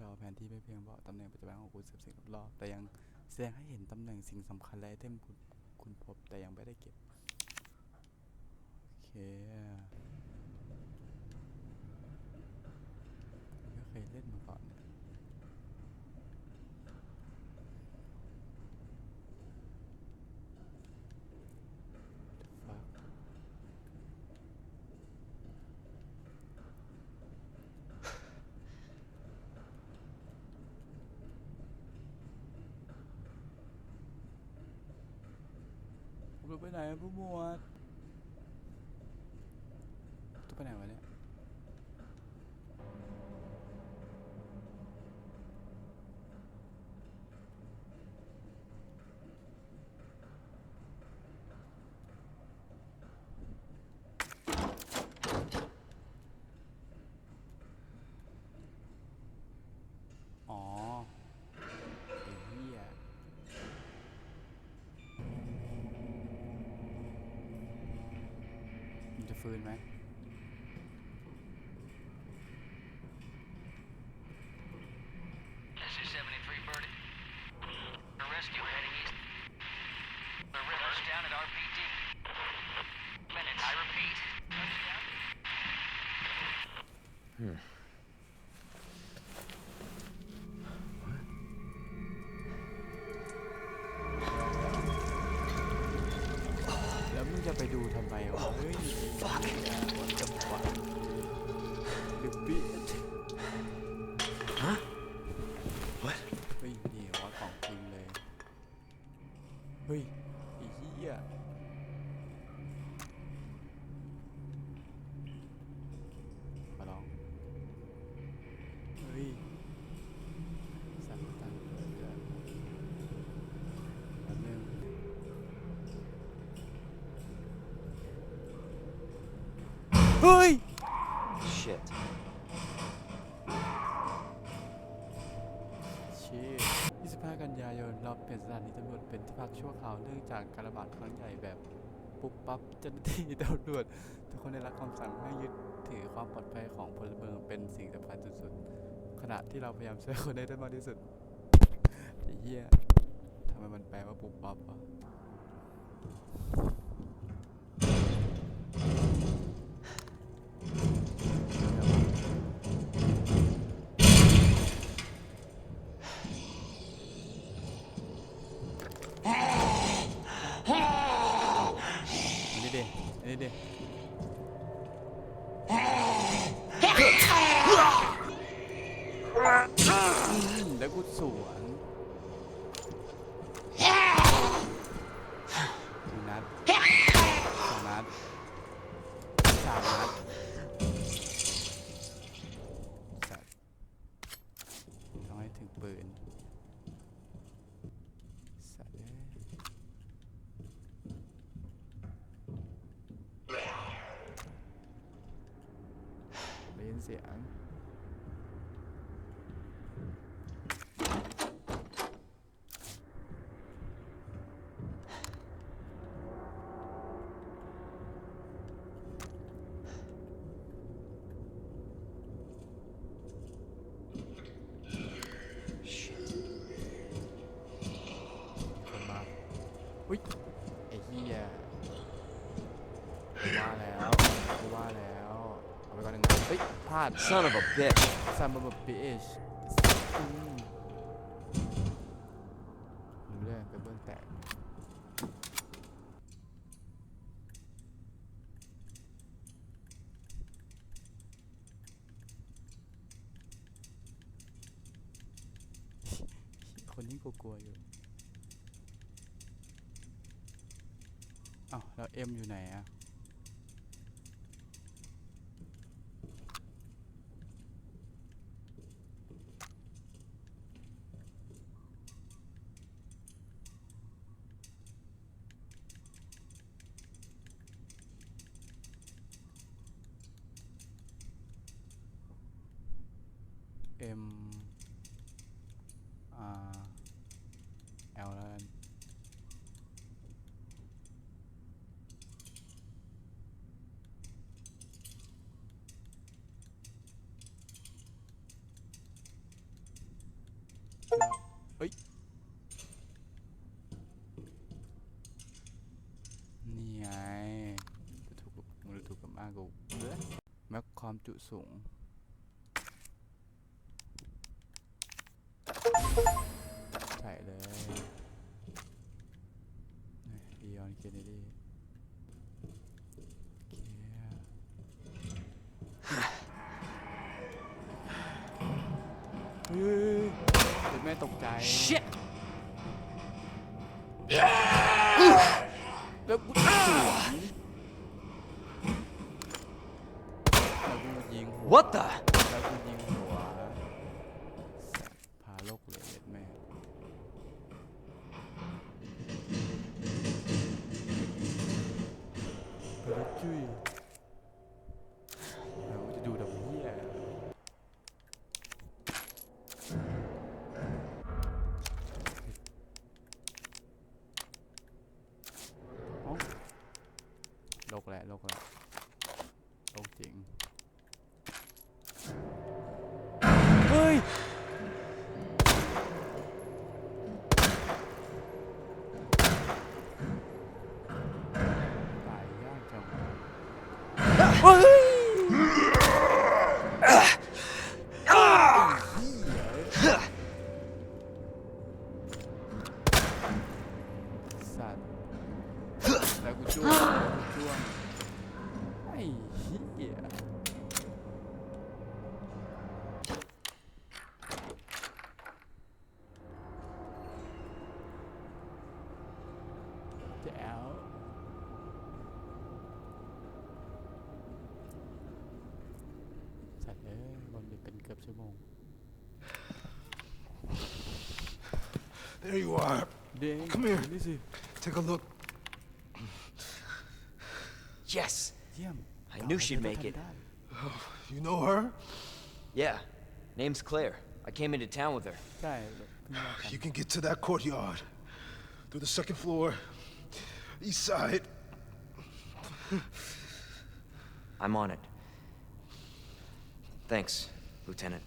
จอแผนที่ไม่เพียงบอกตำแหน่งปัจจุบันของคุณสืบสิ่งรอบๆแต่ยังแสดงให้เห็นตำแหน่งสิ่งสำคัญและไอเทมคุณคุณพบแต่ยังไม่ได้เก็บ โอเคไม่เคยเล่นมาก่อนเนี่ย รู้ไปไหนอะผู้หมวดตัวไปไหนวะเนี่ย อ๋อไอ้เหี้ย มันจะฟื้นไหม This ทำไมวะเฮ้ยฟักวัดจังหวะหรือ เฮ้ย Shit. ชี25 กันยายน เราเปลี่ยนสถานีตำรวจเป็นที่พักชั่วคราวเนื่องจากการระบาดครั้งใหญ่แบบปุ๊บปั๊บเจ้าหน้าที่ตำรวจทุกคนได้รับคำสั่งให้ยึดถือความปลอดภัยของพลเมืองเป็นสิ่งสำคัญสุดๆขณะที่เราพยายามช่วยคนให้ได้มากที่สุดไอ้เหี้ยทำไมมันแปลว่าปุ๊บปั๊บวะ ดิอันนี้ดิอืมแล้วกูสวนหนึ่งนัดสองนัดสามนัดสัตว์ต้องให้ถึงปืนสัตว์เอ้ย ได้ยินเสียง Shit. คนมาอุ้ยไอ้เหี้ยว่าแล้วว่าแล้ว เอาไปก่อนหนึ่งนัดเฮ้ยพลาด Son of a bitch. ซัมบบปีเอชรู้เรื่องกระเบื้องแตกคนยิ่งกลัวๆอยู่อ้าวแล้วเอ็มอยู่ไหนอะ M R L แล้วกันเฮ้ย นี่ไงจะถูกมือถูกกับมากกูแม็กคอมจุสูง เดี๋ยวแม่ตกใจ Shit! แล้วกูสวนแล้วกูยิงหัว What the? แล้วกูยิงหัวพาโลกเลยเย็ดแม่เปิดจุ้ย แหละโลกแหละโลกจริง เฮ้ย ตายยากจังเฮ้ย แจ๋วสัตว์เอ้ยบอลเป็นเกือบชั่วโมง There you are. เด้ง Come here. นี่สิ Take a look. Yes! เยี่ยม I knew she'd กล่าว make ไว้ it. ก็ทำได้ You know her? Yeah. Name's Claire. I came into town with her. ใช่เพิ่งว่ากัน You can get to that courtyard. Through the second floor. East side. I'm on it. Thanks, Lieutenant.